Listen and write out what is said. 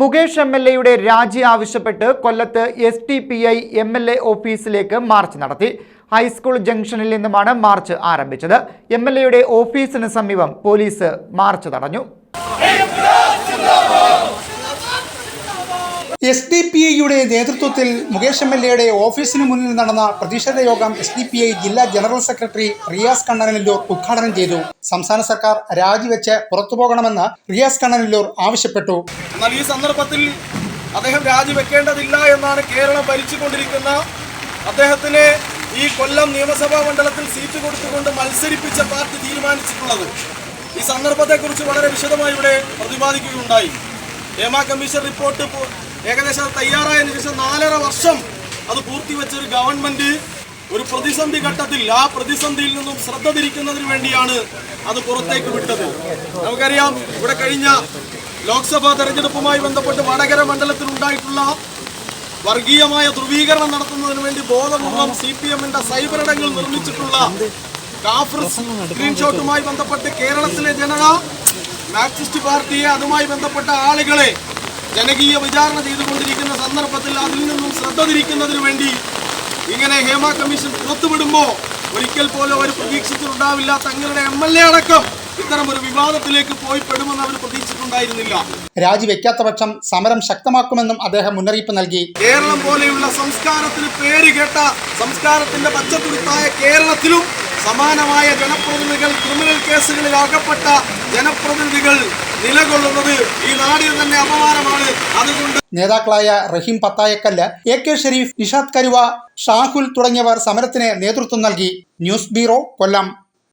Mukesh M L എയുടെ രാജി ആവശ്യപ്പെട്ട് കൊല്ലത്ത് S T P I M L A ഓഫീസിലേക്ക് മാർച്ച് നടത്തി. ഹൈസ്കൂൾ ജംഗ്ഷനിൽ നിന്നുമാണ് മാർച്ച് ആരംഭിച്ചത്. എം എൽ എയുടെ ഓഫീസിന് സമീപം പോലീസ് മാർച്ച് തടഞ്ഞു. എസ് ഡി പി ഐയുടെ നേതൃത്വത്തിൽ മുകേഷ് എം എൽ എയുടെ ഓഫീസിന് മുന്നിൽ നടന്ന പ്രതിഷേധ യോഗം എസ് ഡി പി ഐ ജില്ലാ ജനറൽ സെക്രട്ടറി റിയാസ് കണ്ണനല്ലൂർ ഉദ്ഘാടനം ചെയ്തു. സംസ്ഥാന സർക്കാർ രാജിവെച്ച് പുറത്തുപോകണമെന്ന് റിയാസ് കണ്ണനല്ലൂർ ആവശ്യപ്പെട്ടു. എന്നാൽ ഈ സന്ദർഭത്തിൽ അദ്ദേഹം രാജിവെക്കേണ്ടതില്ല എന്നാണ് കേരളം ഭരിച്ചുകൊണ്ടിരിക്കുന്ന അദ്ദേഹത്തിന് ഈ കൊല്ലം നിയമസഭാ മണ്ഡലത്തിൽ സീറ്റ് കൊടുത്തുകൊണ്ട് മത്സരിപ്പിച്ച പാർട്ടി തീരുമാനിച്ചിട്ടുള്ളത്. ഈ സന്ദർഭത്തെക്കുറിച്ച് വളരെ വിശദമായി ഇവിടെ പ്രതിപാദിക്കുകയുണ്ടായി. ഹേമ കമ്മീഷൻ റിപ്പോർട്ട് ഏകദേശം തയ്യാറായതിനു ശേഷം നാലര വർഷം അത് പൂർത്തിവെച്ച ഒരു ഗവൺമെന്റ് ഒരു പ്രതിസന്ധി ഘട്ടത്തിൽ ആ പ്രതിസന്ധിയിൽ നിന്നും ശ്രദ്ധ തിരിക്കുന്നതിന് വേണ്ടിയാണ് അത് പുറത്തേക്ക് വിട്ടത്. നമുക്കറിയാം ഇവിടെ കഴിഞ്ഞ ലോക്സഭാ തെരഞ്ഞെടുപ്പുമായി ബന്ധപ്പെട്ട് വടകര മണ്ഡലത്തിൽ ഉണ്ടായിട്ടുള്ള വർഗീയമായ ധ്രുവീകരണം നടത്തുന്നതിന് വേണ്ടി ബോധപൂർവം സി പി എമ്മിന്റെ സൈബറിടങ്ങൾ നിർമ്മിച്ചിട്ടുള്ള കാഫർ സ്ക്രീൻഷോട്ടുമായി ബന്ധപ്പെട്ട് കേരളത്തിലെ ജനത മാർക്സിസ്റ്റ് പാർട്ടിയെ അതുമായി ബന്ധപ്പെട്ട ആളുകളെ ജനകീയ വിചാരണ ചെയ്തുകൊണ്ടിരിക്കുന്ന സന്ദർഭത്തിൽ അതിൽ നിന്നും ശ്രദ്ധ തിരിക്കുന്നതിന് വേണ്ടി ഇങ്ങനെ ഹേമ കമ്മീഷൻ പുറത്തുവിടുമ്പോൾ ഒരിക്കൽ പോലും അവർ പ്രതീക്ഷിച്ചിട്ടുണ്ടാവില്ല. തങ്ങളുടെ എം എൽ എ അടക്കം ഇത്തരം ഒരു വിവാദത്തിലേക്ക് പോയി പെടുമെന്ന് അവർ പ്രതീക്ഷിച്ചിട്ടുണ്ടായിരുന്നില്ല. രാജിവെക്കാത്ത പക്ഷം സമരം ശക്തമാക്കുമെന്നും അദ്ദേഹം മുന്നറിയിപ്പ് നൽകി. കേരളം പോലെയുള്ള സംസ്കാരത്തിന് പേര് കേട്ട സംസ്കാരത്തിന്റെ പച്ചത്തുരുത്തായ കേരളത്തിലും സമാനമായ ജനപ്രതിനിധികൾ ക്രിമിനൽ കേസുകളിൽ അകപ്പെട്ട ജനപ്രതിനിധികൾ നിലകൊള്ളുന്നത് ഈ നേതാക്കളായ റഹീം പത്തായക്കല്ല് എ കെ ഷെരീഫ് നിഷാദ് കരുവ ഷാഹുൽ തുടങ്ങിയവർ സമരത്തിന് നേതൃത്വം നൽകി. News bureau Kollam.